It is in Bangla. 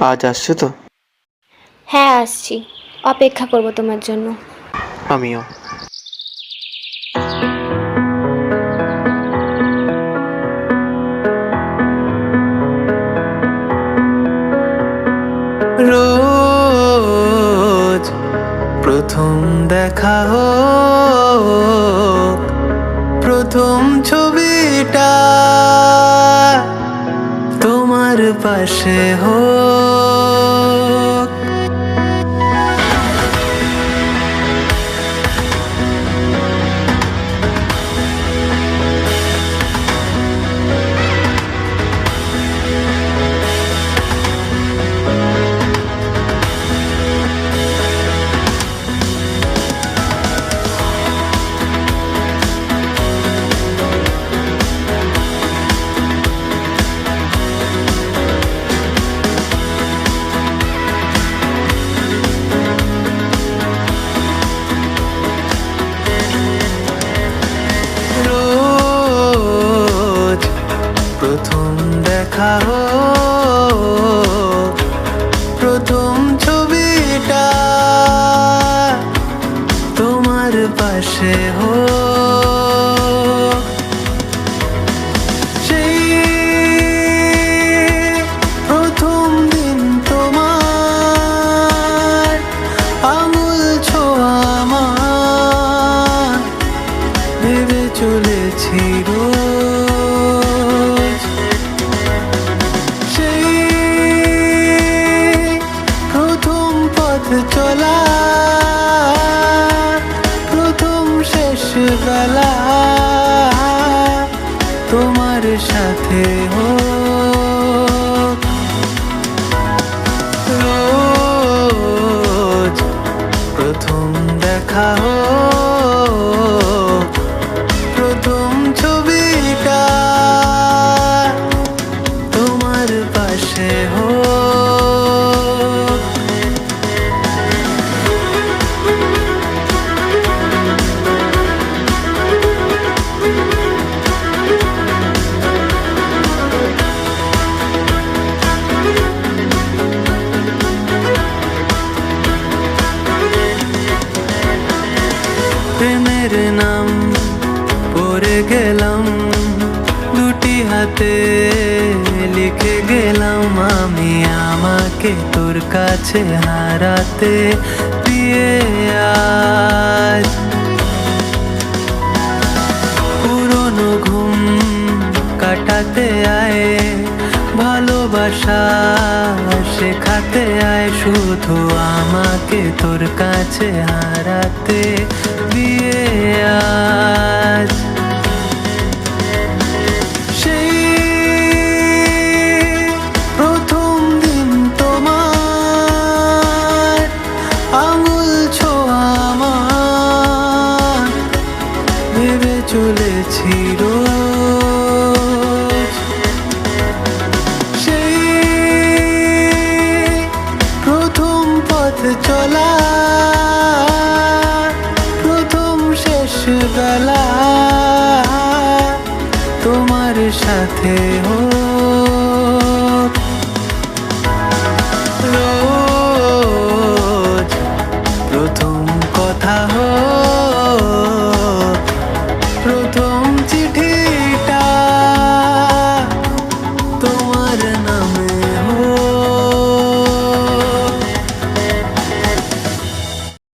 আজ আসছো তো? হ্যাঁ আসছি। অপেক্ষা করব তোমার জন্য। আমিও। রোজ প্রথম দেখা হোক প্রথম ছবিটা তোমার পাশে হোক। দেখা প্রথম ছবিটা তোমার পাশে ভেবে চলেছি রোজ সাথে হো। রোজ প্রথম দেখা হোক পড়ে গেলাম, দুটি হাতে লিখে গেলাম, আমি আমাকে তোর কাছে হারাতে দিয়ে আজ। পুরনো ঘুম কাটাতে আয়, ভালোবাসা শেখাতে আয়, শুধু আমাকে তোর কাছে হারাতে দিয়ে আজ। বলছো আমার। ভেবে চলেছি রোজ। সেই প্রথম পথ চলা, প্রথম শেষ বেলা। তোমার সাথে হো কথা হো